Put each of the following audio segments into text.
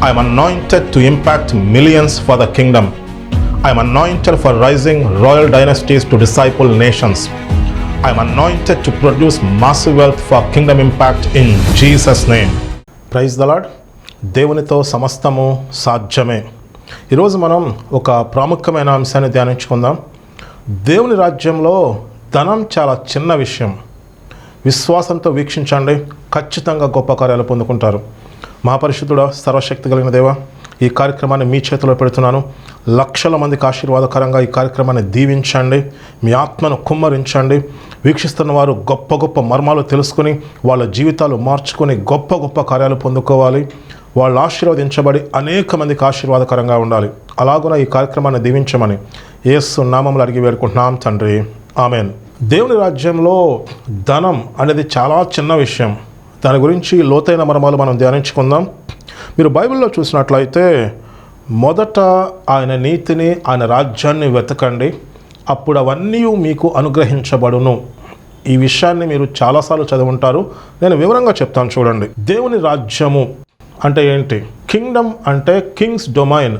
I am anointed to impact millions for the kingdom. I am anointed for rising royal dynasties to disciple nations. I am anointed to produce massive wealth for kingdom impact in Jesus' name. Praise the Lord దేవునితో సమస్తము సాధ్యమే ఈరోజు మనం ఒక ప్రాముఖ్యమైన అంశాన్ని ధ్యానించుకుందాం దేవుని రాజ్యంలో ధనం చాలా చిన్న విషయం విశ్వాసంతో వీక్షించండి ఖచ్చితంగా గొప్ప కార్యాలు పొందుకుంటారు మహాపరిశుద్ధుడ సర్వశక్తి కలిగిన దేవ ఈ కార్యక్రమాన్ని మీ చేతిలో పెడుతున్నాను. లక్షల మందికి ఆశీర్వాదకరంగా ఈ కార్యక్రమాన్ని దీవించండి. మీ ఆత్మను కుమ్మరించండి. వీక్షిస్తున్న వారు గొప్ప గొప్ప మర్మాలు తెలుసుకుని వాళ్ళ జీవితాలు మార్చుకొని గొప్ప గొప్ప కార్యాలు పొందుకోవాలి. వాళ్ళు ఆశీర్వదించబడి అనేక మందికి ఆశీర్వాదకరంగా ఉండాలి. అలాగున ఈ కార్యక్రమాన్ని దీవించమని ఏసు నామంలో అడిగి వేడుకుంటున్నాం తండ్రి. ఆమెన్. దేవుని రాజ్యంలో ధనం అనేది చాలా చిన్న విషయం. దాని గురించి లోతైన మర్మాలు మనం ధ్యానించుకుందాం. మీరు బైబిల్లో చూసినట్లయితే మొదట ఆయన నీతిని ఆయన రాజ్యాన్ని వెతకండి. అప్పుడు అవన్నీ మీకు అనుగ్రహించబడును. ఈ విషయాన్ని మీరు చాలాసార్లు చదువుంటారు. నేను వివరంగా చెప్తాను చూడండి. దేవుని రాజ్యము అంటే ఏంటి? కింగ్డమ్ అంటే కింగ్స్ డొమైన్.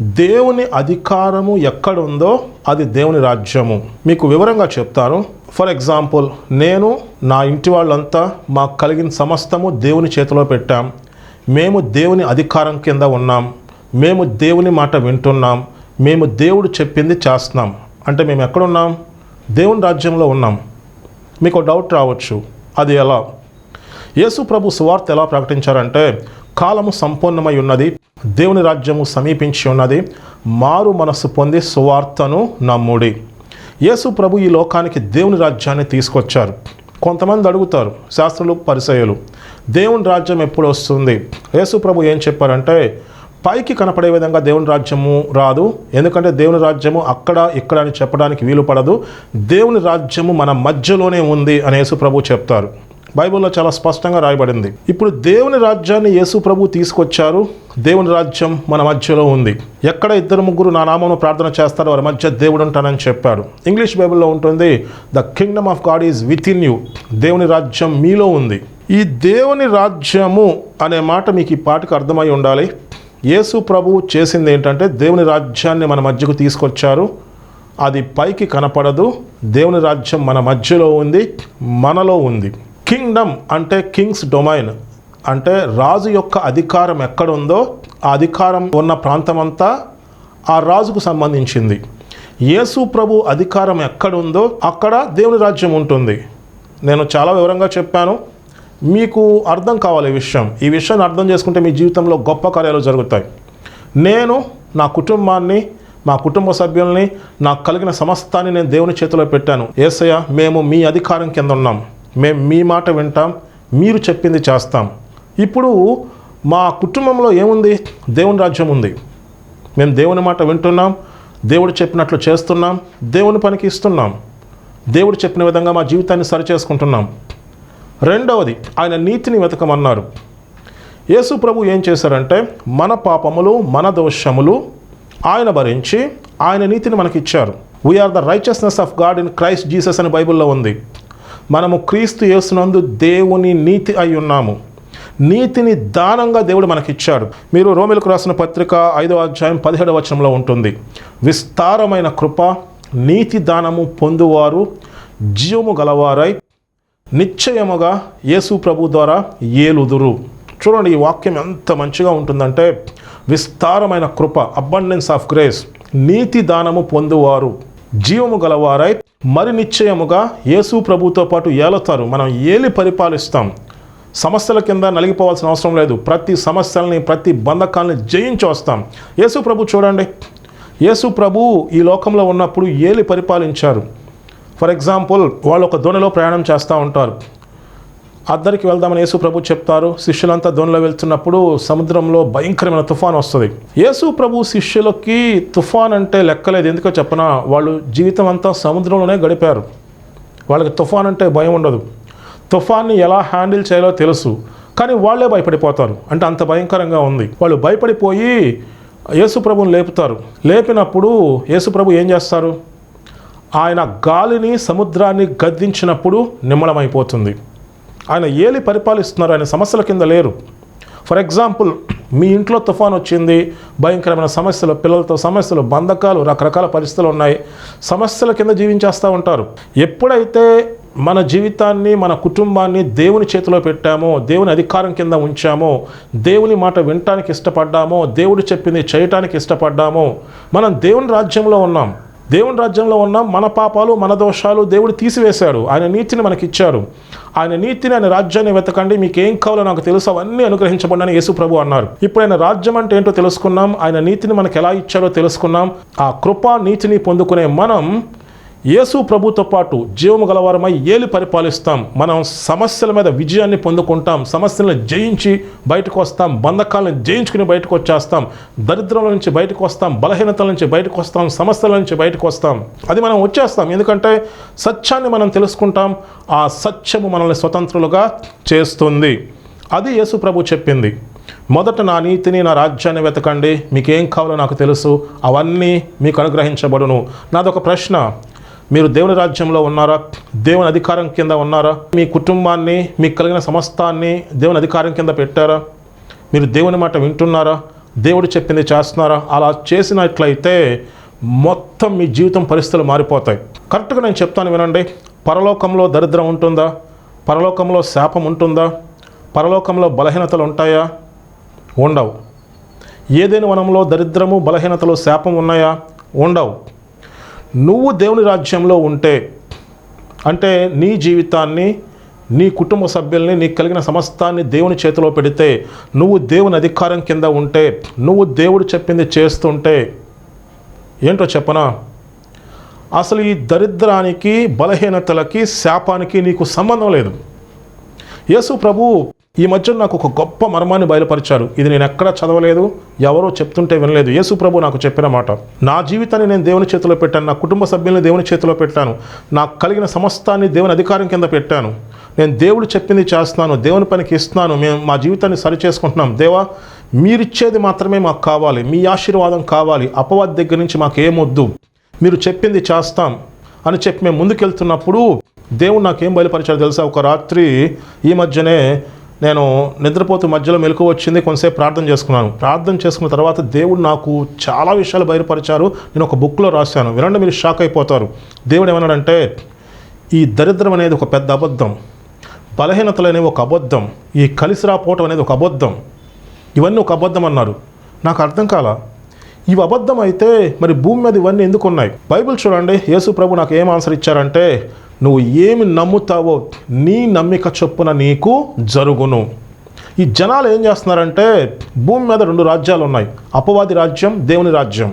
దేవుని అధికారము ఎక్కడుందో అది దేవుని రాజ్యము. మీకు వివరంగా చెప్తాను. ఫర్ ఎగ్జాంపుల్ నేను నా ఇంటి వాళ్ళంతా మాకు కలిగిన సమస్తము దేవుని చేతిలో పెట్టాం. మేము దేవుని అధికారం కింద ఉన్నాం. మేము దేవుని మాట వింటున్నాం. మేము దేవుడు చెప్పింది చేస్తున్నాం. అంటే మేము ఎక్కడున్నాం? దేవుని రాజ్యంలో ఉన్నాం. మీకు డౌట్ రావచ్చు. అది ఎలా? యేసు ప్రభు సువార్త ఎలా ప్రకటించారంటే కాలము సంపూర్ణమై ఉన్నది దేవుని రాజ్యము సమీపించి ఉన్నది మారు మనస్సు పొంది సువార్తను నమ్ముడి. యేసు ప్రభు ఈ లోకానికి దేవుని రాజ్యాన్ని తీసుకొచ్చారు. కొంతమంది అడుగుతారు శాస్త్రులు పరిచయులు దేవుని రాజ్యం ఎప్పుడు వస్తుంది? యేసు ప్రభు ఏం చెప్పారంటే పైకి కనపడే విధంగా దేవుని రాజ్యము రాదు ఎందుకంటే దేవుని రాజ్యము అక్కడ ఇక్కడ అని చెప్పడానికి వీలు పడదు దేవుని రాజ్యము మన మధ్యలోనే ఉంది అని యేసు ప్రభు చెప్తారు. బైబిల్లో చాలా స్పష్టంగా రాయబడింది. ఇప్పుడు దేవుని రాజ్యాన్ని యేసు ప్రభు తీసుకొచ్చారు. దేవుని రాజ్యం మన మధ్యలో ఉంది. ఎక్కడ ఇద్దరు ముగ్గురు నా నామను ప్రార్థన చేస్తారో వారి మధ్య దేవుడు ఉంటానని చెప్పాడు. ఇంగ్లీష్ బైబిల్లో ఉంటుంది the kingdom of God is within you. దేవుని రాజ్యం మీలో ఉంది. ఈ దేవుని రాజ్యము అనే మాట మీకు ఈ పాటకు అర్థమై ఉండాలి. యేసు ప్రభు చేసింది ఏంటంటే దేవుని రాజ్యాన్ని మన మధ్యకు తీసుకొచ్చారు. అది పైకి కనపడదు. దేవుని రాజ్యం మన మధ్యలో ఉంది మనలో ఉంది. కింగ్డమ్ అంటే కింగ్స్ డొమైన్ అంటే రాజు యొక్క అధికారం ఎక్కడ ఉందో ఆ అధికారం ఉన్న ప్రాంతమంతా ఆ రాజుకు సంబంధించింది. యేసు ప్రభు అధికారం ఎక్కడుందో అక్కడ దేవుని రాజ్యం ఉంటుంది. నేను చాలా వివరంగా చెప్పాను. మీకు అర్థం కావాలి ఈ విషయం. ఈ విషయాన్ని అర్థం చేసుకుంటే మీ జీవితంలో గొప్ప కార్యాలు జరుగుతాయి. నేను నా కుటుంబాన్ని మా కుటుంబ సభ్యుల్ని నాకు కలిగిన సమస్తాన్ని నేను దేవుని చేతిలో పెట్టాను. ఏసయ్య మేము మీ అధికారం కింద ఉన్నాం. మేము మీ మాట వింటాం మీరు చెప్పింది చేస్తాం. ఇప్పుడు మా కుటుంబంలో ఏముంది? దేవుని రాజ్యం ఉంది. మేము దేవుని మాట వింటున్నాం దేవుడు చెప్పినట్లు చేస్తున్నాం దేవుని పనికి ఇస్తున్నాం. దేవుడు చెప్పిన విధంగా మా జీవితాన్ని సరిచేసుకుంటున్నాం. రెండవది ఆయన నీతిని వెతకమన్నారు. యేసు ప్రభు ఏం చేశారంటే మన పాపములు మన దోషములు ఆయన భరించి ఆయన నీతిని మనకిచ్చారు. We are the righteousness of God in Christ Jesus అని బైబిల్లో ఉంది. మనము క్రీస్తు యేసునందు దేవుని నీతి అయి ఉన్నాము. నీతిని దానంగా దేవుడు మనకిచ్చాడు. మీరు రోమిలకు రాసిన పత్రిక ఐదవ అధ్యాయం పదిహేడవ వచనంలో ఉంటుంది. విస్తారమైన కృప నీతి దానము పొందువారు జీవము గలవారై నిశ్చయముగా యేసు ప్రభు ద్వారా ఏలుదురు. చూడండి ఈ వాక్యం ఎంత మంచిగా ఉంటుందంటే విస్తారమైన కృప అబండెన్స్ ఆఫ్ గ్రేస్ నీతి దానము పొందువారు. జీవము గలవారై మరి నిశ్చయముగా యేసు ప్రభుతో పాటు ఏలుతారు. మనం ఏలి పరిపాలిస్తాం. సమస్యల కింద నలిగిపోవాల్సిన అవసరం లేదు. ప్రతి సమస్యల్ని ప్రతి బంధకాలని జయించి వస్తాం. యేసు ప్రభు చూడండి. యేసు ప్రభు ఈ లోకంలో ఉన్నప్పుడు ఏలి పరిపాలించారు. ఫర్ ఎగ్జాంపుల్ వాళ్ళు ఒక దోణిలో ప్రయాణం చేస్తూ ఉంటారు. అద్దరికి వెళ్దామని యేసు ప్రభు చెప్తారు. శిష్యులంతా దోనిలో వెళ్తున్నప్పుడు సముద్రంలో భయంకరమైన తుఫాన్ వస్తుంది. యేసు ప్రభు శిష్యులకి తుఫాన్ అంటే లెక్కలేదు. ఎందుకో చెప్పనా? వాళ్ళు జీవితం అంతా సముద్రంలోనే గడిపారు. వాళ్ళకి తుఫాన్ అంటే భయం ఉండదు. తుఫాన్ని ఎలా హ్యాండిల్ చేయాలో తెలుసు. కానీ వాళ్ళే భయపడిపోతారు. అంటే అంత భయంకరంగా ఉంది. వాళ్ళు భయపడిపోయి యేసుప్రభుని లేపుతారు. లేపినప్పుడు యేసుప్రభు ఏం చేస్తారు? ఆయన గాలిని సముద్రాన్ని గద్దించినప్పుడు నిమ్మలమైపోతుంది. ఆయన ఏలి పరిపాలిస్తున్నారు ఆయన సమస్యల కింద లేరు. ఫర్ ఎగ్జాంపుల్ మీ ఇంట్లో తుఫాన్ వచ్చింది భయంకరమైన సమస్యలు పిల్లలతో సమస్యలు బంధకాలు రకరకాల పరిస్థితులు ఉన్నాయి. సమస్యల కింద జీవించేస్తూ ఉంటారు. ఎప్పుడైతే మన జీవితాన్ని మన కుటుంబాన్ని దేవుని చేతిలో పెట్టామో దేవుని అధికారం కింద ఉంచామో దేవుని మాట వినటానికి ఇష్టపడ్డామో దేవుడు చెప్పింది చేయటానికి ఇష్టపడ్డామో మనం దేవుని రాజ్యంలో ఉన్నాం. దేవుని రాజ్యంలో ఉన్నాం మన పాపాలు మన దోషాలు దేవుడు తీసివేశాడు. ఆయన నీతిని మనకి ఇచ్చారు ఆయన నీతిని ఆయన రాజ్యాన్ని వెతకండి. మీకు ఏం కావాలో నాకు తెలుసు. అవన్నీ అనుగ్రహించబడినని యేసు ప్రభు అన్నారు. ఇప్పుడు ఆయన రాజ్యం అంటే ఏంటో తెలుసుకున్నాం. ఆయన నీతిని మనకు ఎలా ఇచ్చారో తెలుసుకున్నాం. ఆ కృపా నీతిని పొందుకునే మనం యేసు ప్రభుతో పాటు జీవము గలవారమై ఏలి పరిపాలిస్తాం. మనం సమస్యల మీద విజయాన్ని పొందుకుంటాం. సమస్యలను జయించి బయటకు వస్తాం. బంధకాలను జయించుకుని బయటకు వచ్చేస్తాం. దరిద్రం నుంచి బయటకు వస్తాం. బలహీనతల నుంచి బయటకు వస్తాం. సమస్యల నుంచి బయటకు వస్తాం. అది మనం వచ్చేస్తాం. ఎందుకంటే సత్యాన్ని మనం తెలుసుకుంటాం. ఆ సత్యము మనల్ని స్వతంత్రులుగా చేస్తుంది. అది యేసు ప్రభు చెప్పింది. మొదట నా నీతిని నా రాజ్యాన్ని వెతకండి. మీకేం కావాలో నాకు తెలుసు. అవన్నీ మీకు అనుగ్రహించబడును. నాదొక ప్రశ్న. మీరు దేవుని రాజ్యంలో ఉన్నారా? దేవుని అధికారం కింద ఉన్నారా? మీ కుటుంబాన్ని మీకు కలిగిన సమస్తాన్ని దేవుని అధికారం కింద పెట్టారా? మీరు దేవుని మాట వింటున్నారా? దేవుడు చెప్పింది చేస్తున్నారా? అలా చేసినట్లయితే మొత్తం మీ జీవితం పరిస్థితులు మారిపోతాయి. కరెక్ట్గా నేను చెప్తాను వినండి. పరలోకంలో దరిద్రం ఉంటుందా? పరలోకంలో శాపం ఉంటుందా? పరలోకంలో బలహీనతలు ఉంటాయా? ఉండవు. ఏదైనా వనంలో దరిద్రము బలహీనతలు శాపం ఉన్నాయా? ఉండవు. నువ్వు దేవుని రాజ్యంలో ఉంటే అంటే నీ జీవితాన్ని నీ కుటుంబ సభ్యుల్ని నీకు కలిగిన సమస్తాన్ని దేవుని చేతిలో పెడితే నువ్వు దేవుని అధికారం కింద ఉంటే నువ్వు దేవుడు చెప్పింది చేస్తుంటే ఏంటో చెప్పనా? అసలు ఈ దరిద్రానికి బలహీనతలకి శాపానికి నీకు సంబంధం లేదు. యేసు ప్రభు ఈ మధ్య నాకు ఒక గొప్ప మర్మాన్ని బయలుపరిచారు. ఇది నేను ఎక్కడా చదవలేదు ఎవరో చెప్తుంటే వినలేదు. యేసు ప్రభు నాకు చెప్పిన మాట నా జీవితాన్ని నేను దేవుని చేతిలో పెట్టాను నా కుటుంబ సభ్యుల్ని దేవుని చేతిలో పెట్టాను నాకు కలిగిన సమస్తాన్ని దేవుని అధికారం కింద పెట్టాను. నేను దేవుడు చెప్పింది చేస్తున్నాను దేవుని పనికి ఇస్తున్నాను మేము మా జీవితాన్ని సరి చేసుకుంటున్నాం దేవా మీరిచ్చేది మాత్రమే మాకు కావాలి మీ ఆశీర్వాదం కావాలి అపవాది దగ్గర నుంచి మాకు ఏమొద్దు మీరు చెప్పింది చేస్తాం అని చెప్పి మేము ముందుకెళ్తున్నప్పుడు దేవుడు నాకేం బయలుపరిచాడు తెలుసా? ఒక రాత్రి ఈ మధ్యనే నేను నిద్రపోతూ మధ్యలో మెలకు వచ్చింది కొంతసేపు ప్రార్థన చేసుకున్నాను. ప్రార్థన చేసుకున్న తర్వాత దేవుడు నాకు చాలా విషయాలు బయలుపరిచారు. నేను ఒక బుక్లో రాశాను. వినండి మీరు షాక్ అయిపోతారు. దేవుడు ఏమన్నాడంటే ఈ దరిద్రం అనేది ఒక పెద్ద అబద్ధం. బలహీనతలు అనేవి ఒక అబద్ధం. ఈ కలిసి రాపోవటం అనేది ఒక అబద్ధం. ఇవన్నీ ఒక అబద్ధం అన్నారు. నాకు అర్థం కాల. ఇవి అబద్ధం అయితే మరి భూమి మీద ఇవన్నీ ఎందుకు ఉన్నాయి? బైబిల్ చూడండి యేసు ప్రభు నాకు ఏం ఆన్సర్ ఇచ్చారంటే నువ్వు ఏమి నమ్ముతావో నీ నమ్మిక చొప్పున నీకు జరుగును. ఈ జనాలు ఏం చేస్తున్నారంటే భూమి మీద రెండు రాజ్యాలు ఉన్నాయి. అపవాది రాజ్యం దేవుని రాజ్యం.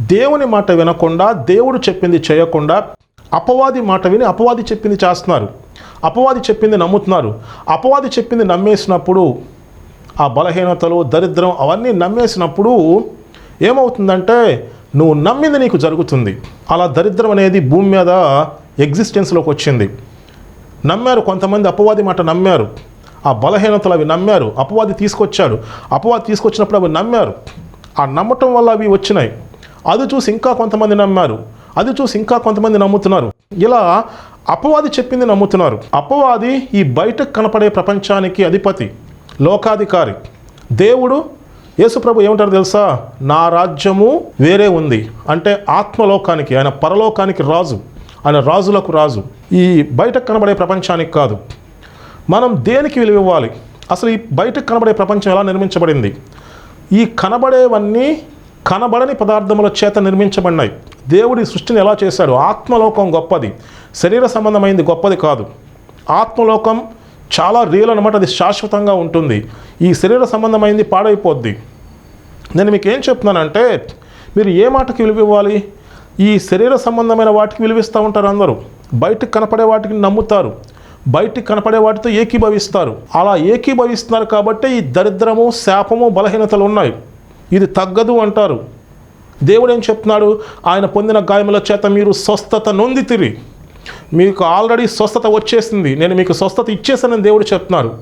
దేవుని మాట వినకుండా దేవుడు చెప్పింది చేయకుండా అపవాది మాట విని అపవాది చెప్పింది చేస్తున్నారు. అపవాది చెప్పింది నమ్ముతున్నారు. అపవాది చెప్పింది నమ్మేసినప్పుడు ఆ బలహీనతలు దరిద్రం అవన్నీ నమ్మేసినప్పుడు ఏమవుతుందంటే నువ్వు నమ్మింది నీకు జరుగుతుంది. అలా దరిద్రం అనేది భూమి మీద ఎగ్జిస్టెన్స్లోకి వచ్చింది. నమ్మారు కొంతమంది అపవాది మాట నమ్మారు. ఆ బలహీనతలు అవి నమ్మారు. అపవాది తీసుకొచ్చాడు. అపవాది తీసుకొచ్చినప్పుడు అవి నమ్మారు. ఆ నమ్మటం వల్ల అవి వచ్చినాయి. అది చూసి ఇంకా కొంతమంది నమ్మారు. అది చూసి ఇంకా కొంతమంది నమ్ముతున్నారు. ఇలా అపవాది చెప్పింది నమ్ముతున్నారు. అపవాది ఈ బయటకు కనపడే ప్రపంచానికి అధిపతి లోకాధికారి. దేవుడు యేసుప్రభు ఏమంటారు తెలుసా? నా రాజ్యము వేరే ఉంది. అంటే ఆత్మలోకానికి ఆయన పరలోకానికి రాజు. ఆయన రాజులకు రాజు. ఈ బయటకు కనబడే ప్రపంచానికి కాదు. మనం దేనికి విలువ ఇవ్వాలి అసలు ఈ బయటకు కనబడే ప్రపంచం ఎలా నిర్మించబడింది? ఈ కనబడేవన్నీ కనబడని పదార్థముల చేత నిర్మించబడినాయి. దేవుడి సృష్టిని ఎలా చేశాడు? ఆత్మలోకం గొప్పది. శరీర సంబంధమైంది గొప్పది కాదు. ఆత్మలోకం చాలా రియల్ అనమాట అది శాశ్వతంగా ఉంటుంది. ఈ శరీర సంబంధమైంది పాడైపోద్ది. నేను మీకు ఏం చెప్తున్నానంటే మీరు ఏ మాటకి విలువ ఇవ్వాలి ఈ శరీర సంబంధమైన వాటికి విలువిస్తూ ఉంటారు అందరూ. బయటకు కనపడే వాటికి నమ్ముతారు. బయటికి కనపడే వాటితో ఏకీభవిస్తారు. అలా ఏకీభవిస్తున్నారు కాబట్టి ఈ దరిద్రము శాపము బలహీనతలు ఉన్నాయి. ఇది తగ్గదు అంటారు. దేవుడు ఏం చెప్తున్నాడు? ఆయన పొందిన గాయముల చేత మీరు స్వస్థత నొందితిరి మీకు ఆల్రెడీ స్వస్థత వచ్చేసింది. నేను మీకు స్వస్థత ఇచ్చేసానని దేవుడు చెప్తున్నారు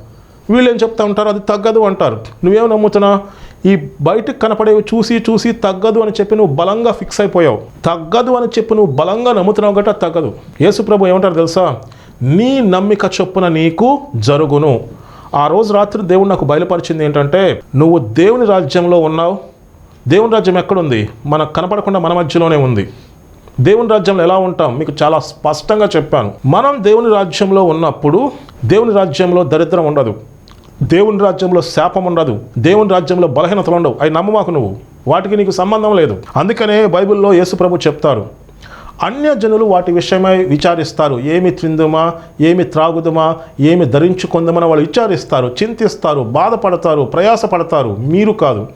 వీళ్ళు ఏం చెప్తా ఉంటారు? అది తగ్గదు అంటారు. నువ్వేం నమ్ముతున్నా ఈ బయటకు కనపడేవి చూసి చూసి తగ్గదు అని చెప్పి నువ్వు బలంగా ఫిక్స్ అయిపోయావు. తగ్గదు అని చెప్పి నువ్వు బలంగా నమ్ముతున్నావు గట్ట తగ్గదు. యేసుప్రభు ఏమంటారు తెలుసా? నీ నమ్మిక చొప్పున నీకు జరుగును. ఆ రోజు రాత్రి దేవుడు నాకు బయలుపరిచింది ఏంటంటే నువ్వు దేవుని రాజ్యంలో ఉన్నావు. దేవుని రాజ్యం ఎక్కడుంది? మనకు కనపడకుండా మన మధ్యలోనే ఉంది. దేవుని రాజ్యంలో ఎలా ఉంటాం? మీకు చాలా స్పష్టంగా చెప్పాను. మనం దేవుని రాజ్యంలో ఉన్నప్పుడు దేవుని రాజ్యంలో దరిద్రం ఉండదు. దేవుని రాజ్యంలో శాపం ఉండదు. దేవుని రాజ్యంలో బలహీనతలు ఉండవు. అవి నమ్మమాకు నువ్వు. వాటికి నీకు సంబంధం లేదు. అందుకనే బైబిల్లో యేసు ప్రభు చెప్తారు. అన్యజనులు వాటి విషయమై విచారిస్తారు. ఏమి త్రిందుమా ఏమి త్రాగుదుమా? ఏమి ధరించుకుందామని వాళ్ళు విచారిస్తారు. చింతిస్తారు. బాధపడతారు. ప్రయాసపడతారు. మీరు కాదు.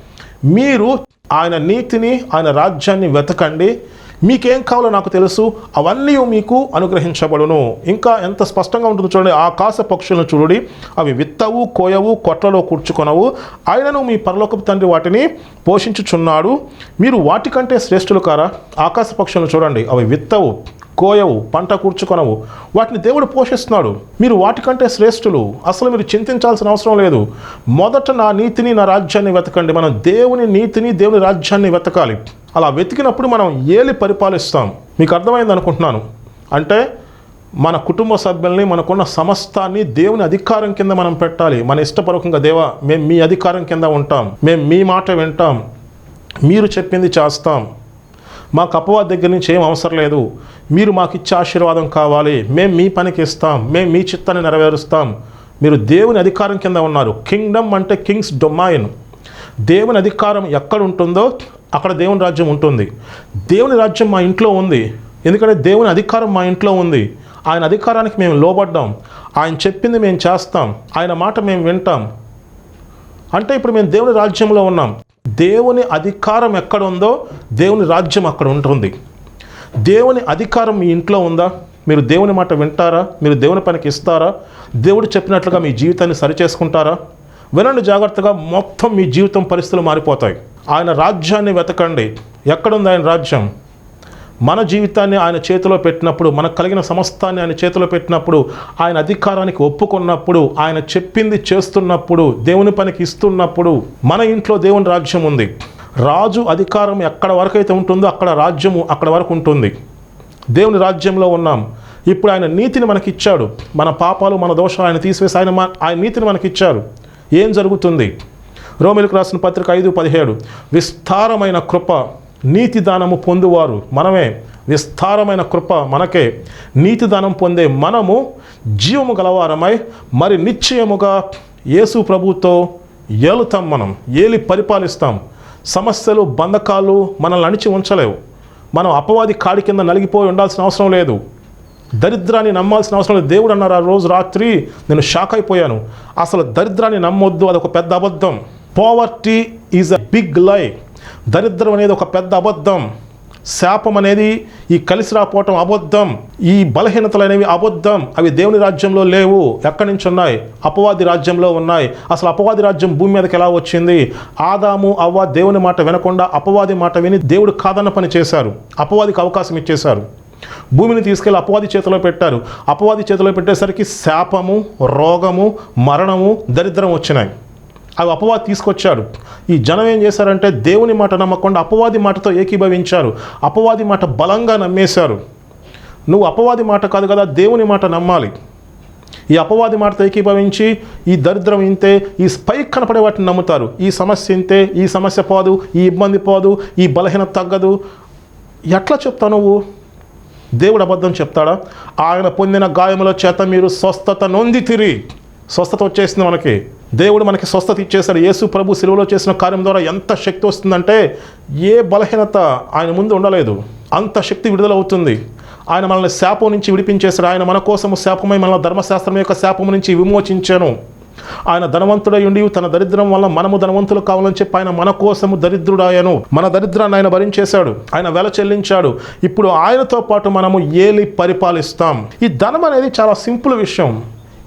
మీరు ఆయన నీతిని ఆయన రాజ్యాన్ని వెతకండి. మీకేం కావాలో నాకు తెలుసు అవన్నీ మీకు అనుగ్రహించబడును. ఇంకా ఎంత స్పష్టంగా ఉంటుందో చూడండి. ఆకాశ పక్షులను చూడండి. అవి విత్తవు కోయవు కొట్లలో కూర్చుకొనవు. ఆయనను మీ పరలోకపు తండ్రి వాటిని పోషించుచున్నాడు. మీరు వాటికంటే శ్రేష్ఠులు కారా? ఆకాశ పక్షులను చూడండి. అవి విత్తవు కోయవు పంట కూర్చుకొనవు. వాటిని దేవుడు పోషిస్తున్నాడు. మీరు వాటికంటే శ్రేష్ఠులు. అసలు మీరు చింతించాల్సిన అవసరం లేదు. మొదట నా నీతిని నా రాజ్యాన్ని వెతకండి. మనం దేవుని నీతిని దేవుని రాజ్యాన్ని వెతకాలి. అలా వెతికినప్పుడు మనం ఏలి పరిపాలిస్తాం. మీకు అర్థమైంది అనుకుంటున్నాను. అంటే మన కుటుంబ సభ్యుల్ని మనకున్న సమస్తాన్ని దేవుని అధికారం కింద మనం పెట్టాలి. మన ఇష్టపూర్వకంగా దేవా మేము మీ అధికారం కింద ఉంటాం. మేము మీ మాట వింటాం. మీరు చెప్పింది చేస్తాం. మాకు అపవాద దగ్గర నుంచి ఏం అవసరం లేదు. మీరు మాకు ఇచ్చే ఆశీర్వాదం కావాలి. మేము మీ పనికి ఇస్తాం. మేము మీ చిత్తాన్ని నెరవేరుస్తాం. మీరు దేవుని అధికారం కింద ఉన్నారు. కింగ్డమ్ అంటే కింగ్స్ డొమైన్. దేవుని అధికారం ఎక్కడ ఉంటుందో అక్కడ దేవుని రాజ్యం ఉంటుంది. దేవుని రాజ్యం మా ఇంట్లో ఉంది. ఎందుకంటే దేవుని అధికారం మా ఇంట్లో ఉంది. ఆయన అధికారానికి మేము లోబడ్డాం. ఆయన చెప్పింది మేము చేస్తాం. ఆయన మాట మేము వింటాం. అంటే ఇప్పుడు మేము దేవుని రాజ్యంలో ఉన్నాం. దేవుని అధికారం ఎక్కడ ఉందో దేవుని రాజ్యం అక్కడ ఉంటుంది. దేవుని అధికారం మీ ఇంట్లో ఉందా? మీరు దేవుని మాట వింటారా? మీరు దేవుని పనికి ఇస్తారా? దేవుడు చెప్పినట్లుగా మీ జీవితాన్ని సరిచేసుకుంటారా? వినండి జాగ్రత్తగా మొత్తం మీ జీవితం పరిస్థితులు మారిపోతాయి. ఆయన రాజ్యాన్ని వెతకండి. ఎక్కడుంది ఆయన రాజ్యం? మన జీవితాన్ని ఆయన చేతిలో పెట్టినప్పుడు మనకు కలిగిన సమస్తాన్ని ఆయన చేతిలో పెట్టినప్పుడు ఆయన అధికారానికి ఒప్పుకున్నప్పుడు ఆయన చెప్పింది చేస్తున్నప్పుడు దేవుని పనికి ఇస్తున్నప్పుడు మన ఇంట్లో దేవుని రాజ్యం ఉంది. రాజు అధికారం ఎక్కడ వరకు అయితే ఉంటుందో అక్కడ రాజ్యము అక్కడ వరకు ఉంటుంది. దేవుని రాజ్యంలో ఉన్నాం. ఇప్పుడు ఆయన నీతిని మనకి ఇచ్చాడు మన పాపాలు మన దోషాలు ఆయన తీసివేసి ఆయన మన- ఆయన నీతిని మనకి ఇచ్చారు ఏం జరుగుతుంది? రోమిలకు రాసిన పత్రిక ఐదు పదిహేడు. విస్తారమైన కృప నీతి దానము పొందువారు మనమే. విస్తారమైన కృప మనకే. నీతి దానం పొందే మనము జీవము గలవారమై మరి నిశ్చయముగా యేసు ప్రభుతో ఏలుతాం మనం. ఏలి పరిపాలిస్తాం. సమస్యలు బంధకాలు మనల్ని అణిచి ఉంచలేవు. మనం అపవాది కాడి కింద నలిగిపోయి ఉండాల్సిన అవసరం లేదు. దరిద్రాన్ని నమ్మాల్సిన అవసరం లేదు. దేవుడు అన్నారు ఆ రోజు రాత్రి నేను షాక్ అయిపోయాను. అసలు దరిద్రాన్ని నమ్మొద్దు అది ఒక పెద్ద అబద్ధం. పోవర్టీ ఈజ్ అ బిగ్ లై దరిద్రం అనేది ఒక పెద్ద అబద్ధం. శాపం అనేది ఈ కలిసి రాపోవటం అబద్ధం. ఈ బలహీనతలు అనేవి అబద్ధం. అవి దేవుని రాజ్యంలో లేవు. ఎక్కడి నుంచి ఉన్నాయి? అపవాది రాజ్యంలో ఉన్నాయి. అసలు అపవాది రాజ్యం భూమి మీదకి ఎలా వచ్చింది? ఆదాము అవ్వ దేవుని మాట వినకుండా అపవాది మాట విని దేవుడు కాదన్న పని చేశారు. అపవాదికి అవకాశం ఇచ్చేశారు. భూమిని తీసుకెళ్ళి అపవాది చేతిలో పెట్టారు. అపవాది చేతిలో పెట్టేసరికి శాపము రోగము మరణము దరిద్రం వచ్చినాయి. అవి అపవాది తీసుకొచ్చాడు. ఈ జనం ఏం చేశారంటే దేవుని మాట నమ్మకుండా అపవాది మాటతో ఏకీభవించారు. అపవాది మాట బలంగా నమ్మేశారు. నువ్వు అపవాది మాట కాదు కదా దేవుని మాట నమ్మాలి. ఈ అపవాది మాటతో ఏకీభవించి ఈ దరిద్రం ఇంతే ఈ స్పైక్ కనపడే వాటిని నమ్ముతారు. ఈ సమస్య ఇంతే ఈ సమస్య పోదు ఈ ఇబ్బంది పోదు ఈ బలహీనత తగ్గదు. ఎట్లా చెప్తావు నువ్వు? దేవుడు అబద్ధం చెప్తాడా? ఆయన పొందిన గాయముల చేత మీరు స్వస్థత నొంది తిరి. స్వస్థత వచ్చేసింది మనకి. దేవుడు మనకి స్వస్థత ఇచ్చేశాడు. యేసు ప్రభు సెలవులో చేసిన కార్యం ద్వారా ఎంత శక్తి వస్తుందంటే ఏ బలహీనత ఆయన ముందు ఉండలేదు. అంత శక్తి విడుదల అవుతుంది ఆయన మనల్ని శాపం నుంచి విడిపించేశాడు. ఆయన మన కోసము శాపమై మన ధర్మశాస్త్రం యొక్క శాపం నుంచి విమోచించాను. ఆయన ధనవంతుడై ఉండి తన దరిద్రం వల్ల మనము ధనవంతులు కావాలని చెప్పి ఆయన మన కోసము దరిద్రుడాయను మన దరిద్రాన్ని ఆయన భరించేశాడు. ఆయన వెల చెల్లించాడు. ఇప్పుడు ఆయనతో పాటు మనము ఏలి పరిపాలిస్తాం. ఈ ధనం అనేది చాలా సింపుల్ విషయం.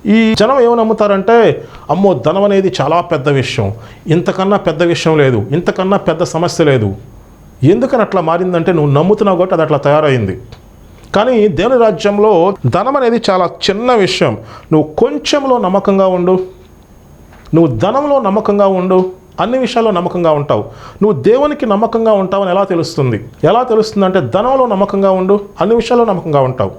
ఈ జనం ఏమని నమ్ముతారంటే అమ్మో ధనం అనేది చాలా పెద్ద విషయం. ఇంతకన్నా పెద్ద విషయం లేదు. ఇంతకన్నా పెద్ద సమస్య లేదు. ఎందుకని అట్లా మారిందంటే నువ్వు నమ్ముతున్నావు కాబట్టి అది అట్లా తయారైంది. కానీ దేవుని రాజ్యంలో ధనం అనేది చాలా చిన్న విషయం. నువ్వు కొంచెంలో నమ్మకంగా ఉండు. నువ్వు ధనంలో నమ్మకంగా ఉండు అన్ని విషయాల్లో నమ్మకంగా ఉంటావు. నువ్వు దేవునికి నమ్మకంగా ఉంటావని ఎలా తెలుస్తుంది? ఎలా తెలుస్తుంది అంటే ధనంలో నమ్మకంగా ఉండు అన్ని విషయాల్లో నమ్మకంగా ఉంటావు.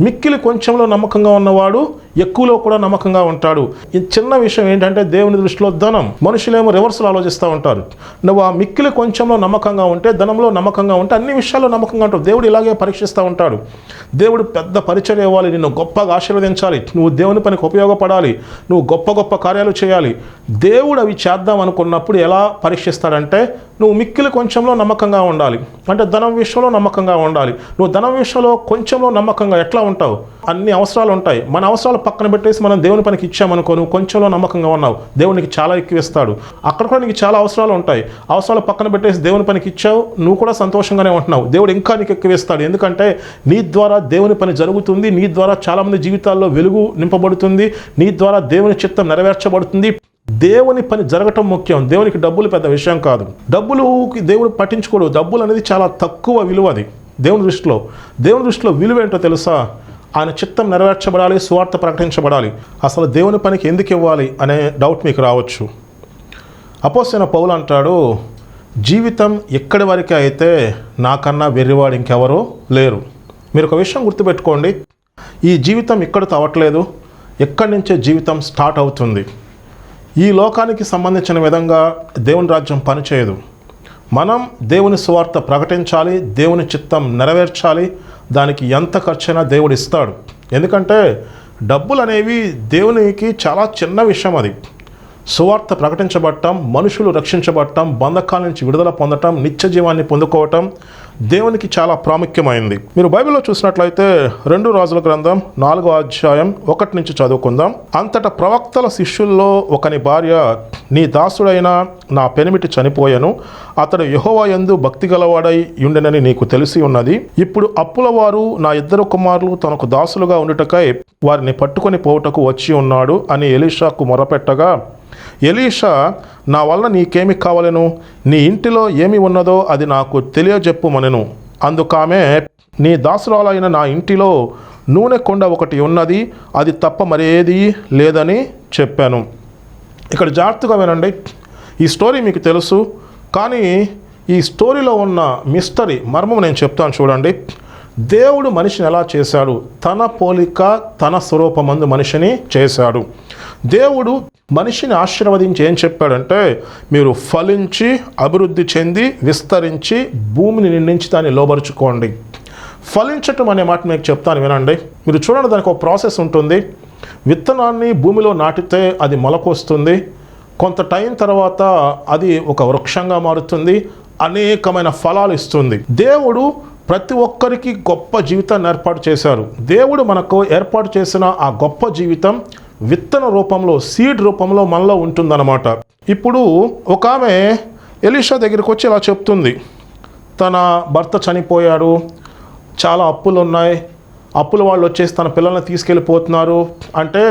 మిక్కిలి కొంచెంలో నమ్మకంగా ఉన్నవాడు ఎక్కువలో కూడా నమ్మకంగా ఉంటాడు. ఈ చిన్న విషయం ఏంటంటే దేవుని దృష్టిలో ధనం. మనుషులేమో రివర్స్లో ఆలోచిస్తూ ఉంటారు. నువ్వు ఆ మిక్కిలి కొంచెంలో నమ్మకంగా ఉంటే ధనంలో నమ్మకంగా ఉంటే అన్ని విషయాల్లో నమ్మకంగా ఉంటావు. దేవుడు ఇలాగే పరీక్షిస్తూ ఉంటాడు. దేవుడు పెద్ద పరిచయం ఇవ్వాలి నిన్ను గొప్పగా ఆశీర్వదించాలి. నువ్వు దేవుని పనికి ఉపయోగపడాలి. నువ్వు గొప్ప గొప్ప కార్యాలు చేయాలి. దేవుడు అవి చేద్దాం అనుకున్నప్పుడు ఎలా పరీక్షిస్తాడంటే నువ్వు మిక్కిలి కొంచెంలో నమ్మకంగా ఉండాలి. అంటే ధనం విషయంలో నమ్మకంగా ఉండాలి. నువ్వు ధనం విషయంలో కొంచెంలో నమ్మకంగా ఎట్లా ఉంటావు? అన్ని అవసరాలు ఉంటాయి. మన అవసరాలు పక్కన పెట్టేసి మనం దేవుని పనికి ఇచ్చామనుకో నువ్వు కొంచెంలో నమ్మకంగా ఉన్నావు. దేవునికి చాలా ఎక్కువ ఇస్తాడు అక్కడ కూడా నీకు చాలా అవసరాలు ఉంటాయి. అవసరాలు పక్కన పెట్టేసి దేవుని పనికి ఇచ్చావు నువ్వు కూడా సంతోషంగానే ఉంటున్నావు. దేవుడు ఇంకా నీకు ఎక్కువ ఇస్తాడు ఎందుకంటే నీ ద్వారా దేవుని పని జరుగుతుంది. నీ ద్వారా చాలామంది జీవితాల్లో వెలుగు నింపబడుతుంది. నీ ద్వారా దేవుని చిత్తం నెరవేర్చబడుతుంది. దేవుని పని జరగటం ముఖ్యం. దేవునికి డబ్బులు పెద్ద విషయం కాదు. డబ్బులుకి దేవుడు పట్టించుకోడు. డబ్బులు అనేది చాలా తక్కువ విలువ అది. దేవుని దృష్టిలో. దేవుని దృష్టిలో విలువ ఏంటో తెలుసా? ఆయన చిత్తం నెరవేర్చబడాలి స్వార్థ ప్రకటించబడాలి. అసలు దేవుని పనికి ఎందుకు ఇవ్వాలి అనే డౌట్ మీకు రావచ్చు. అపోసిన పౌలు అంటాడు జీవితం ఎక్కడి వరకు అయితే నాకన్నా వెర్రివాడు ఇంకెవరో లేరు. మీరు ఒక విషయం గుర్తుపెట్టుకోండి ఈ జీవితం ఇక్కడితో అవ్వట్లేదు ఎక్కడి నుంచే జీవితం స్టార్ట్ అవుతుంది. ఈ లోకానికి సంబంధించిన విధంగా దేవుని రాజ్యం పనిచేయదు. మనం దేవుని సువార్త ప్రకటించాలి దేవుని చిత్తం నెరవేర్చాలి దానికి ఎంత ఖర్చైనా దేవుడు ఇస్తాడు. ఎందుకంటే డబ్బులు అనేవి దేవునికి చాలా చిన్న విషయం అది. సువార్త ప్రకటించబడటం మనుషులు రక్షించబడటం బంధకాల నుంచి విడుదల పొందటం నిత్య జీవాన్ని పొందుకోవటం దేవునికి చాలా ప్రాముఖ్యమైంది. మీరు బైబిల్లో చూసినట్లయితే రెండు రాజుల గ్రంథం నాలుగో అధ్యాయం ఒకటి నుంచి చదువుకుందాం. అంతటా ప్రవక్తల శిష్యుల్లో ఒకని భార్య నీ దాసుడైన నా పెనిమిటి చనిపోయాను. అతడు యహోవా యందు భక్తి గలవాడై ఉండెనని నీకు తెలిసి ఉన్నది. ఇప్పుడు అప్పుల వారు నా ఇద్దరు కుమారులు తనకు దాసులుగా ఉండుటకై వారిని పట్టుకొని పోవుటకు వచ్చి ఉన్నాడు అని ఎలీషాకు మొరపెట్టగా ఎలీషా నా వల్ల నీకేమి కావలను? నీ ఇంటిలో ఏమి ఉన్నదో అది నాకు తెలియజెప్పుమనెను. అందుకామె నీ దాసురాలైన నా ఇంటిలో నూనె కొండ ఒకటి ఉన్నది అది తప్ప మరేది లేదని చెప్పాను. ఇక్కడ జాగ్రత్తగా వినండి. ఈ స్టోరీ మీకు తెలుసు కానీ ఈ స్టోరీలో ఉన్న మిస్టరీ మర్మం నేను చెప్తాను చూడండి. దేవుడు మనిషిని ఎలా చేశాడు? తన పోలిక తన స్వరూపమందు మనిషిని చేశాడు. దేవుడు మనిషిని ఆశీర్వదించి ఏం చెప్పాడంటే మీరు ఫలించి అభివృద్ధి చెంది విస్తరించి భూమిని నిండించి దాన్ని లోబరుచుకోండి. ఫలించటం అనే మాట మీకు చెప్తాను వినండి. మీరు చూడండి దానికి ఒక ప్రాసెస్ ఉంటుంది. విత్తనాన్ని భూమిలో నాటితే అది మొలకొస్తుంది. కొంత టైం తర్వాత అది ఒక వృక్షంగా మారుతుంది. అనేకమైన ఫలాలు ఇస్తుంది. దేవుడు ప్రతి ఒక్కరికి గొప్ప జీవితాన్ని ఏర్పాటు చేశారు. దేవుడు మనకు ఏర్పాటు చేసిన ఆ గొప్ప జీవితం విత్తన రూపంలో సీడ్ రూపంలో మనలో ఉంటుందన్నమాట. ఇప్పుడు ఒక ఆమె ఎలీషా దగ్గరికి వచ్చి ఇలా చెప్తుంది. తన భర్త చనిపోయాడు. చాలా అప్పులు ఉన్నాయి. అప్పుల వాళ్ళు వచ్చేసి తన పిల్లల్ని తీసుకెళ్ళిపోతున్నారు. అంటే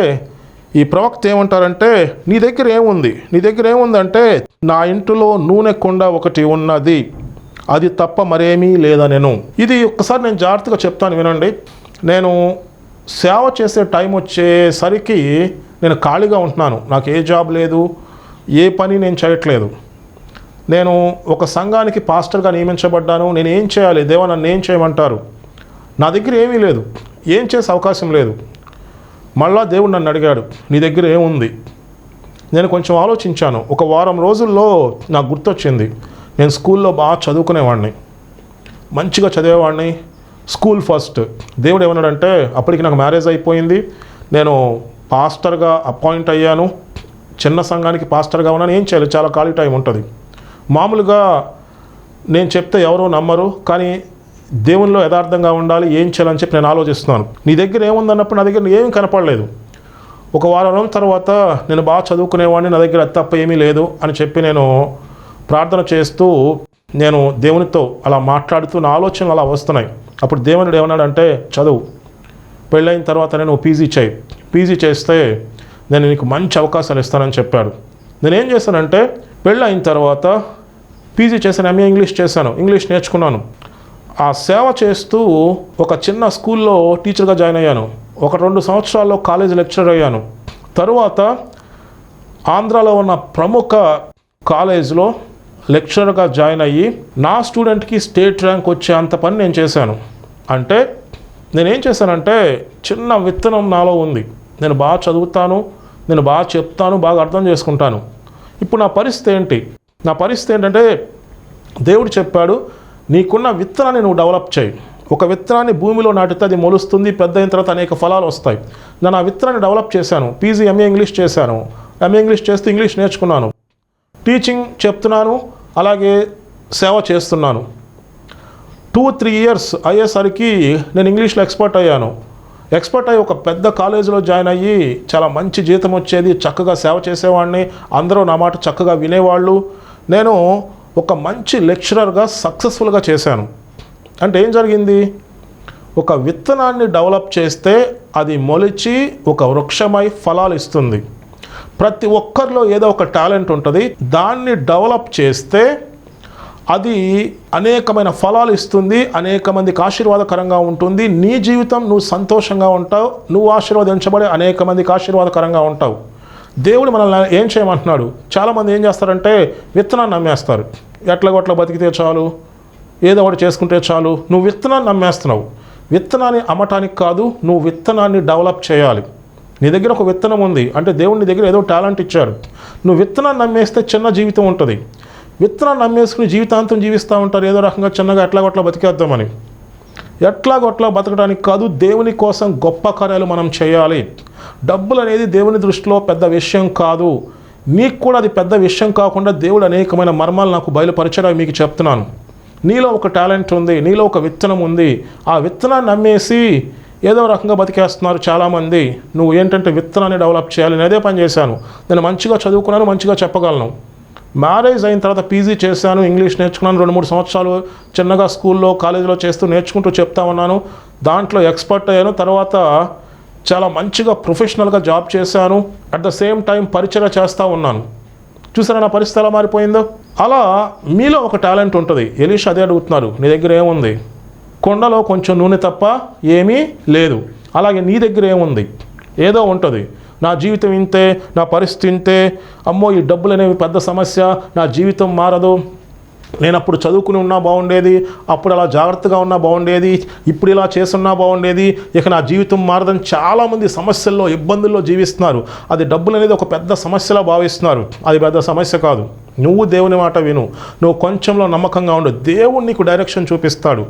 ఈ ప్రవక్త ఏమంటారంటే నీ దగ్గర ఏముంది? నీ దగ్గర ఏముందంటే నా ఇంటిలో నూనె కొండ ఒకటి ఉన్నది. అది తప్ప మరేమీ లేదా నేను? ఇది ఒక్కసారి నేను జాగ్రత్తగా చెప్తాను వినండి. నేను సేవ చేసే టైం వచ్చేసరికి నేను ఖాళీగా ఉంటున్నాను. నాకు ఏ జాబ్ లేదు ఏ పని నేను చేయట్లేదు. నేను ఒక సంఘానికి పాస్టర్గా నియమించబడ్డాను. నేను ఏం చేయాలి? దేవా నన్ను ఏం చేయమంటారు? నా దగ్గర ఏమీ లేదు. ఏం చేసే అవకాశం లేదు. మళ్ళా దేవుడు నన్ను అడిగాడు నీ దగ్గర ఏముంది? నేను కొంచెం ఆలోచించాను. ఒక వారం రోజుల్లో నాకు గుర్తొచ్చింది. నేను స్కూల్లో బాగా చదువుకునేవాడిని. మంచిగా చదివేవాడిని. School first. దేవుడు ఏమన్నాడంటే అప్పటికి నాకు మ్యారేజ్ అయిపోయింది. నేను పాస్టర్గా అపాయింట్ అయ్యాను. చిన్న సంఘానికి పాస్టర్గా ఉన్నాను. ఏం చేయాలి? చాలా ఖాళీ టైం ఉంటుంది. మామూలుగా నేను చెప్తే ఎవరో నమ్మరు కానీ దేవునిలో యథార్థంగా ఉండాలి ఏం చేయాలని చెప్పి నేను ఆలోచిస్తున్నాను. నీ దగ్గర ఏముందన్నప్పుడు నా దగ్గర ఏమీ కనపడలేదు. ఒక వారం తర్వాత నేను బాగా చదువుకునేవాడిని నా దగ్గర తప్ప ఏమీ లేదు అని చెప్పి నేను ప్రార్థన చేస్తూ నేను దేవునితో అలా మాట్లాడుతూ నా ఆలోచనలు అలా వస్తున్నాయి. అప్పుడు దేవునుడు ఏమన్నాడంటే చదువు. పెళ్ళైన తర్వాత నేను పీజీ చేయి. పీజీ చేస్తే నేను నీకు మంచి అవకాశాలు ఇస్తానని చెప్పాడు. నేను ఏం చేశానంటే పెళ్ళైన తర్వాత పీజీ చేశాను ఎంఏ ఇంగ్లీష్ చేశాను. ఇంగ్లీష్ నేర్చుకున్నాను. ఆ సేవ చేస్తూ ఒక చిన్న స్కూల్లో టీచర్గా జాయిన్ అయ్యాను. ఒక రెండు సంవత్సరాల్లో కాలేజ్ లెక్చరర్ అయ్యాను. తరువాత ఆంధ్రాలో ఉన్న ప్రముఖ కాలేజ్లో లెక్చరర్గా జాయిన్ అయ్యి నా స్టూడెంట్కి స్టేట్ ర్యాంక్ వచ్చే అంత పని నేను చేశాను. అంటే నేనేం చేశానంటే చిన్న విత్తనం నాలో ఉంది. నేను బాగా చదువుతాను నేను బాగా చెప్తాను బాగా అర్థం చేసుకుంటాను. ఇప్పుడు నా పరిస్థితి ఏంటి? నా పరిస్థితి ఏంటంటే దేవుడు చెప్పాడు నీకున్న విత్తనాన్ని నువ్వు డెవలప్ చేయి. ఒక విత్తనాన్ని భూమిలో నాటితే అది మొలుస్తుంది పెద్ద అయిన తర్వాత అనేక ఫలాలు వస్తాయి. నేను ఆ విత్తనాన్ని డెవలప్ చేశాను. పీజీ ఎంఏ ఇంగ్లీష్ చేశాను. ఎంఏ ఇంగ్లీష్ చేస్తే ఇంగ్లీష్ నేర్చుకున్నాను. టీచింగ్ చెప్తున్నాను అలాగే సేవ చేస్తున్నాను. టూ త్రీ ఇయర్స్ అయ్యేసరికి నేను ఇంగ్లీష్లో ఎక్స్పర్ట్ అయ్యాను. ఎక్స్పర్ట్ అయ్యి ఒక పెద్ద కాలేజీలో జాయిన్ అయ్యి చాలా మంచి జీతం వచ్చేది చక్కగా సేవ చేసేవాడిని అందరూ నా మాట చక్కగా వినేవాళ్ళు. నేను ఒక మంచి లెక్చరర్గా సక్సెస్ఫుల్గా చేశాను. అంటే ఏం జరిగింది? ఒక విత్తనాన్ని డెవలప్ చేస్తే అది మొలిచి ఒక వృక్షమై ఫలాలు ఇస్తుంది. ప్రతి ఒక్కరిలో ఏదో ఒక టాలెంట్ ఉంటుంది. దాన్ని డెవలప్ చేస్తే అది అనేకమైన ఫలాలు ఇస్తుంది అనేక మందికి ఆశీర్వాదకరంగా ఉంటుంది. నీ జీవితం నువ్వు సంతోషంగా ఉంటావు నువ్వు ఆశీర్వదించబడి అనేక మందికి ఆశీర్వాదకరంగా ఉంటావు. దేవుడు మనల్ని ఏం చేయమంటున్నాడు? చాలామంది ఏం చేస్తారంటే విత్తనాన్ని నమ్మేస్తారు. ఎట్లాగొట్లా బతికితే చాలు ఏదో ఒకటి చేసుకుంటే చాలు నువ్వు విత్తనాన్ని నమ్మేస్తున్నావు. విత్తనాన్ని అమ్మటానికి కాదు నువ్వు విత్తనాన్ని డెవలప్ చేయాలి. నీ దగ్గర ఒక విత్తనం ఉంది. అంటే దేవుడు నీ దగ్గర ఏదో టాలెంట్ ఇచ్చారు. నువ్వు విత్తనాన్ని నమ్మేస్తే చిన్న జీవితం ఉంటుంది. విత్తనాన్ని నమ్మేసుకుని జీవితాంతం జీవిస్తూ ఉంటారు. ఏదో రకంగా చిన్నగా ఎట్లాగొట్లా బతికేద్దామని. ఎట్లాగొట్లా బతకడానికి కాదు దేవుని కోసం గొప్ప కార్యాలు మనం చేయాలి. డబ్బులు అనేది దేవుని దృష్టిలో పెద్ద విషయం కాదు. నీకు కూడా అది పెద్ద విషయం కాకుండా దేవుడు అనేకమైన మర్మాలు నాకు బయలుపరిచడానికి మీకు చెప్తున్నాను. నీలో ఒక టాలెంట్ ఉంది నీలో ఒక విత్తనం ఉంది. ఆ విత్తనాన్ని నమ్మేసి ఏదో రకంగా బతికేస్తున్నారు చాలామంది. నువ్వు ఏంటంటే విత్తనాన్ని డెవలప్ చేయాలి నేను అదే పని చేశాను. నేను మంచిగా చదువుకున్నాను మంచిగా చెప్పగలను. మ్యారేజ్ అయిన తర్వాత పీజీ చేశాను ఇంగ్లీష్ నేర్చుకున్నాను రెండు మూడు సంవత్సరాలు చిన్నగా స్కూల్లో కాలేజీలో చేస్తూ నేర్చుకుంటూ చెప్తా ఉన్నాను దాంట్లో ఎక్స్పర్ట్ అయ్యాను తర్వాత చాలా మంచిగా ప్రొఫెషనల్గా జాబ్ చేశాను. అట్ ద సేమ్ టైం పరిచయం చేస్తూ ఉన్నాను. చూసారా నా పరిస్థితి ఎలా మారిపోయిందో? అలా మీలో ఒక టాలెంట్ ఉంటుంది. ఎలీష్ అదే అడుగుతున్నారు నీ దగ్గర ఏముంది? కొండలో కొంచెం నూనె తప్ప ఏమీ లేదు. అలాగే నీ దగ్గర ఏముంది? ఏదో ఉంటుంది. నా జీవితం ఇంతే నా పరిస్థితి ఇంతే. అమ్మో ఈ డబ్బులు అనేవి పెద్ద సమస్య. నా జీవితం మారదు. నేను అప్పుడు చదువుకుని ఉన్నా బాగుండేది. అప్పుడు అలా జాగ్రత్తగా ఉన్నా బాగుండేది. ఇప్పుడు ఇలా చేస్తున్నా బాగుండేది. ఇక నా జీవితం మారదని చాలామంది సమస్యల్లో ఇబ్బందుల్లో జీవిస్తున్నారు. అది డబ్బులు అనేది ఒక పెద్ద సమస్యలా భావిస్తున్నారు. అది పెద్ద సమస్య కాదు. నువ్వు దేవుని మాట విను. నువ్వు కొంచెంలో నమ్మకంగా ఉండు. దేవుడు నీకు డైరెక్షన్ చూపిస్తాడు.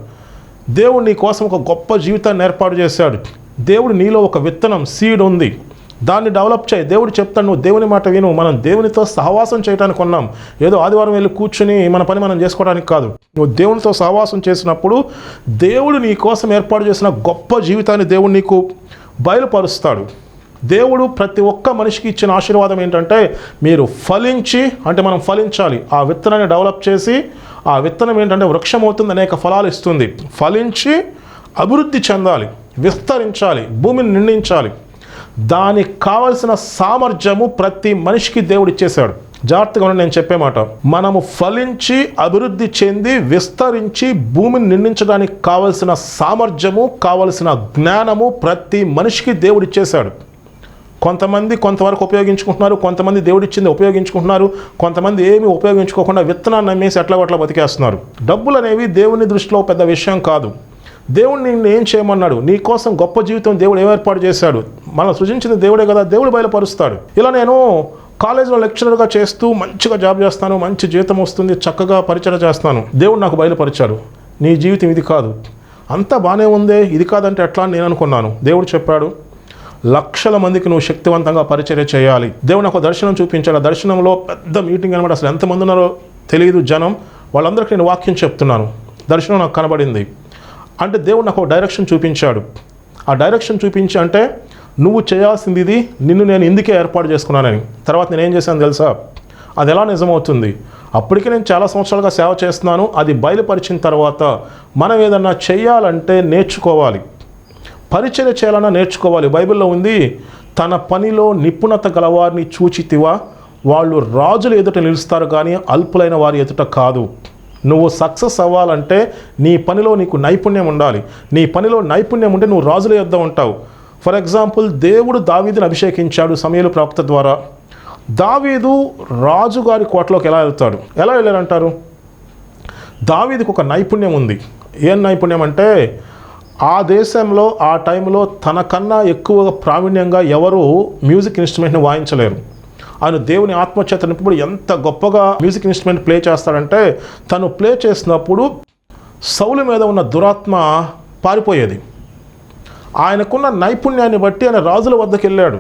దేవుడు నీ కోసం ఒక గొప్ప జీవితాన్ని ఏర్పాటు చేశాడు. దేవుడు నీలో ఒక విత్తనం సీడ్ ఉంది. దాన్ని డెవలప్ చేయి. దేవుడు చెప్తాను నువ్వు దేవుని మాట విను. మనం దేవునితో సహవాసం చేయడానికి ఉన్నాం. ఏదో ఆదివారం వెళ్ళి కూర్చుని మన పని మనం చేసుకోవడానికి కాదు. నువ్వు దేవునితో సహవాసం చేసినప్పుడు దేవుడు నీ కోసం ఏర్పాటు చేసిన గొప్ప జీవితాన్ని దేవుడు నీకు బయలుపరుస్తాడు. దేవుడు ప్రతి ఒక్క మనిషికి ఇచ్చిన ఆశీర్వాదం ఏంటంటే మీరు ఫలించి అంటే మనం ఫలించాలి. ఆ విత్తనాన్ని డెవలప్ చేసి ఆ విత్తనం ఏంటంటే వృక్షం అవుతుంది అనేక ఫలాలు ఇస్తుంది. ఫలించి అభివృద్ధి చెందాలి విస్తరించాలి భూమిని నిండించాలి దానికి కావలసిన సామర్థ్యము ప్రతి మనిషికి దేవుడు ఇచ్చేశాడు. జాగ్రత్తగా నేను చెప్పే మాట. మనము ఫలించి అభివృద్ధి చెంది విస్తరించి భూమిని నిండించడానికి కావలసిన సామర్థ్యము కావలసిన జ్ఞానము ప్రతి మనిషికి దేవుడు ఇచ్చేశాడు. కొంతమంది కొంతవరకు ఉపయోగించుకుంటున్నారు కొంతమంది దేవుడిచ్చింది ఉపయోగించుకుంటున్నారు కొంతమంది ఏమి ఉపయోగించుకోకుండా విత్తనాన్ని నమ్మేసి ఎట్లా అట్లా బతికేస్తున్నారు. డబ్బులు అనేవి దేవుని దృష్టిలో పెద్ద విషయం కాదు. దేవుడు నిన్ను ఏం చేయమన్నాడు? నీ కోసం గొప్ప జీవితం దేవుడు ఏం ఏర్పాటు చేశాడు. మనం సృజించిన దేవుడే కదా దేవుడు బయలుపరుస్తాడు. ఇలా నేను కాలేజీలో లెక్చరర్గా చేస్తూ మంచిగా జాబ్ చేస్తాను మంచి జీతం వస్తుంది చక్కగా పరిచయం చేస్తాను. దేవుడు నాకు బయలుపరిచాడు. నీ జీవితం ఇది కాదు. అంతా బాగానే ఉందే ఇది కాదంటే ఎట్లా అని నేను అనుకున్నాను. దేవుడు చెప్పాడు లక్షల మందికి నువ్వు శక్తివంతంగా పరిచర్య చేయాలి. దేవుడు నాకు ఒక దర్శనం చూపించాడు ఆ దర్శనంలో పెద్ద మీటింగ్ అనమాట. అసలు ఎంతమంది ఉన్నారో తెలియదు జనం. వాళ్ళందరికీ నేను వాక్యం చెప్తున్నాను. దర్శనం నాకు కనబడింది. అంటే దేవుడు నాకు ఒక డైరెక్షన్ చూపించాడు. ఆ డైరెక్షన్ చూపించి అంటే నువ్వు చేయాల్సింది ఇది నిన్ను నేను ఇందుకే ఏర్పాటు చేసుకున్నానని. తర్వాత నేను ఏం చేశాను తెలుసా? అది ఎలా నిజమవుతుంది? అప్పటికే నేను చాలా సంవత్సరాలుగా సేవ చేస్తున్నాను. అది బయలుపరిచిన తర్వాత మనం ఏదన్నా చేయాలంటే నేర్చుకోవాలి. పరిచర్య చేయాలన్నా నేర్చుకోవాలి. బైబిల్లో ఉంది తన పనిలో నిపుణత గలవారిని చూచితివా? వాళ్ళు రాజుల ఎదుట నిలుస్తారు కానీ అల్పులైన వారి ఎదుట కాదు. నువ్వు సక్సెస్ అవ్వాలంటే నీ పనిలో నీకు నైపుణ్యం ఉండాలి. నీ పనిలో నైపుణ్యం ఉంటే నువ్వు రాజుల యొద్ద ఉంటావు. ఫర్ ఎగ్జాంపుల్ దేవుడు దావీదుని అభిషేకించాడు సమయలు ప్రాప్త ద్వారా. దావీదు రాజుగారి కోటలోకి ఎలా వెళ్తాడు? ఎలా వెళ్ళారంటారు దావీదికి ఒక నైపుణ్యం ఉంది. ఏం నైపుణ్యం అంటే ఆ దేశంలో ఆ టైంలో తనకన్నా ఎక్కువ ప్రావీణ్యంగా ఎవరు మ్యూజిక్ ఇన్స్ట్రుమెంట్ని వాయించలేరు. ఆయన దేవుని ఆత్మచేత నింపుడు ఎంత గొప్పగా మ్యూజిక్ ఇన్స్ట్రుమెంట్ ప్లే చేస్తాడంటే తను ప్లే చేసినప్పుడు సౌలు మీద ఉన్న దురాత్మ పారిపోయేది. ఆయనకున్న నైపుణ్యాన్ని బట్టి ఆయన రాజుల వద్దకు వెళ్ళాడు.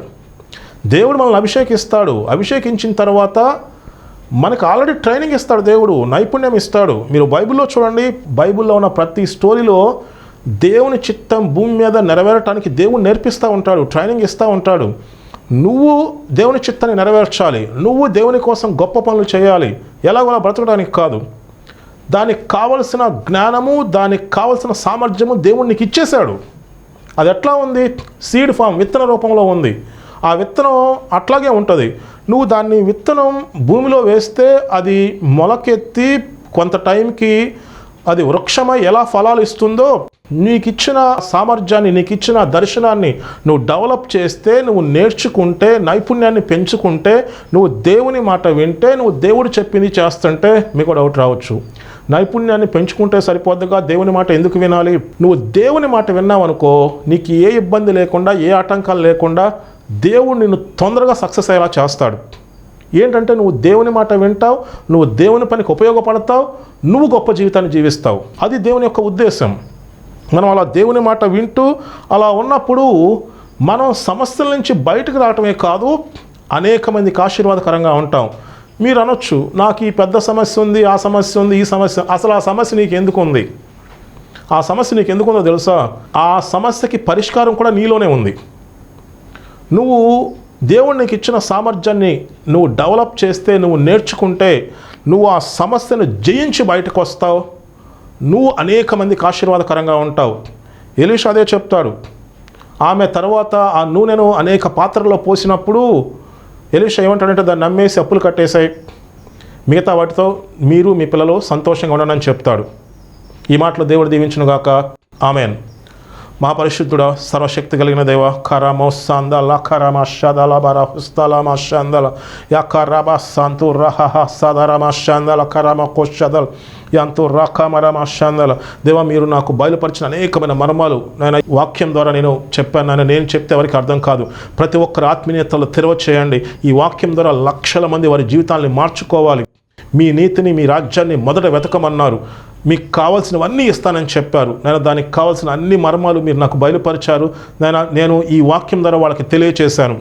దేవుడు మనల్ని అభిషేకిస్తాడు. అభిషేకించిన తర్వాత మనకు ఆల్రెడీ ట్రైనింగ్ ఇస్తాడు దేవుడు నైపుణ్యం ఇస్తాడు. మీరు బైబిల్లో చూడండి బైబిల్లో ఉన్న ప్రతి స్టోరీలో దేవుని చిత్తం భూమి మీద నెరవేరటానికి దేవుడు నేర్పిస్తూ ఉంటాడు ట్రైనింగ్ ఇస్తూ ఉంటాడు. నువ్వు దేవుని చిత్తాన్ని నెరవేర్చాలి. నువ్వు దేవుని కోసం గొప్ప పనులు చేయాలి. ఎలాగోలా బ్రతకడానికి కాదు. దానికి కావలసిన జ్ఞానము దానికి కావలసిన సామర్థ్యము దేవుడు నీకు ఇచ్చేశాడు. అది ఎట్లా ఉంది? సీడ్ ఫామ్ విత్తన రూపంలో ఉంది. ఆ విత్తనం అట్లాగే ఉంటుంది. నువ్వు దాన్ని విత్తనం భూమిలో వేస్తే అది మొలకెత్తి కొంత టైంకి అది వృక్షమై ఎలా ఫలాలు ఇస్తుందో నీకు ఇచ్చిన సామర్థ్యాన్ని నీకు ఇచ్చిన దర్శనాన్ని నువ్వు డెవలప్ చేస్తే నువ్వు నేర్చుకుంటే నైపుణ్యాన్ని పెంచుకుంటే నువ్వు దేవుని మాట వింటే నువ్వు దేవుడు చెప్పింది చేస్తుంటే మీకు డౌట్ రావచ్చు. నైపుణ్యాన్ని పెంచుకుంటే సరిపోద్దుగా దేవుని మాట ఎందుకు వినాలి? నువ్వు దేవుని మాట విన్నావనుకో నీకు ఏ ఇబ్బంది లేకుండా ఏ ఆటంకాలు లేకుండా దేవుడు నిన్ను తొందరగా సక్సెస్ అయ్యేలా చేస్తాడు. ఏంటంటే నువ్వు దేవుని మాట వింటావు నువ్వు దేవుని పనికి ఉపయోగపడతావు నువ్వు గొప్ప జీవితాన్ని జీవిస్తావు. అది దేవుని యొక్క ఉద్దేశం. మనం అలా దేవుని మాట వింటూ అలా ఉన్నప్పుడు మనం సమస్యల నుంచి బయటకు రావటమే కాదు అనేక మందికి ఆశీర్వాదకరంగా ఉంటాం. మీరు అనొచ్చు నాకు ఈ పెద్ద సమస్య ఉంది ఆ సమస్య ఉంది ఈ సమస్య అసలు ఆ సమస్య నీకు ఎందుకు ఉంది? ఆ సమస్య నీకు ఎందుకు ఉందో తెలుసా? ఆ సమస్యకి పరిష్కారం కూడా నీలోనే ఉంది. నువ్వు దేవుడు నీకు ఇచ్చిన సామర్థ్యాన్ని నువ్వు డెవలప్ చేస్తే నువ్వు నేర్చుకుంటే నువ్వు ఆ సమస్యను జయించి బయటకు వస్తావు. నువ్వు అనేక మందికి ఆశీర్వాదకరంగా ఉంటావు. ఎలీష్ అదే చెప్తాడు. ఆమె తర్వాత ఆ నూనెను అనేక పాత్రల్లో పోసినప్పుడు ఎలీష ఏమంటాడంటే దాన్ని నమ్మేసి అప్పులు కట్టేశాయి. మిగతా వాటితో మీరు మీ పిల్లలు సంతోషంగా ఉండనని చెప్తాడు. ఈ మాటలు దేవుడు దీవించునుగాక. ఆమెను. మహాపరిశుద్ధుడ సర్వశక్తి కలిగిన దేవ ఖరామో సందల ఖరామ షదల బర హుస్తల షందల యఖరబ సంతు రహ సదరమ షందల కరమ కొషదల్ యంతు రకమరమ షందల దేవ మీరు నాకు బయలుపరిచిన అనేకమైన మర్మాలు నేను వాక్యం ద్వారా నేను చెప్పాను నాయన నేను చెప్తే ఎవరికి అర్థం కాదు. ప్రతి ఒక్కరి ఆత్మీయతలు తెరవ చేయండి ఈ వాక్యం ద్వారా లక్షల మంది వారి జీవితాన్ని మార్చుకోవాలి. మీ నీతిని మీ రాజ్యాన్ని మొదట వెతకమన్నారు. మీకు కావాల్సినవన్నీ ఇస్తానని చెప్పారు. నేను దానికి కావాల్సిన అన్ని మర్మాలు మీరు నాకు బయలుపరిచారు. నేను నేను ఈ వాక్యం ద్వారా వాళ్ళకి తెలియచేశాను.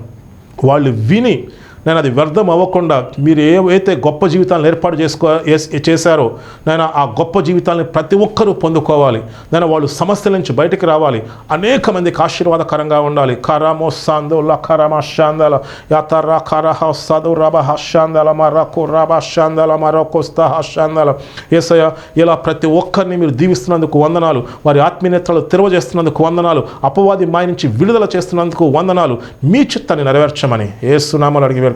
వాళ్ళు విని నేను అది వ్యర్థం అవ్వకుండా మీరు ఏవైతే గొప్ప జీవితాలను ఏర్పాటు చేసుకో చేశారో నేను ఆ గొప్ప జీవితాలను ప్రతి ఒక్కరూ పొందుకోవాలి. నేను వాళ్ళు సమస్యల నుంచి బయటకు రావాలి. అనేక మందికి ఆశీర్వాదకరంగా ఉండాలి. ఖరామో సాందో లఖరమ శాందల యాతర ఖరహ సదు రబ హశాందల మరకు రబ శాందల మరొకొస్త హశాందల ఏసయ ఇలా ప్రతి ఒక్కరిని మీరు దీవిస్తున్నందుకు వందనాలు. వారి ఆత్మీయతలు తెరవజేస్తున్నందుకు వందనాలు. అపవాది మాయ నుంచి విడుదల చేస్తున్నందుకు వందనాలు. మీ చిత్తాన్ని నెరవేర్చమని ఏసునామాలు అడిగి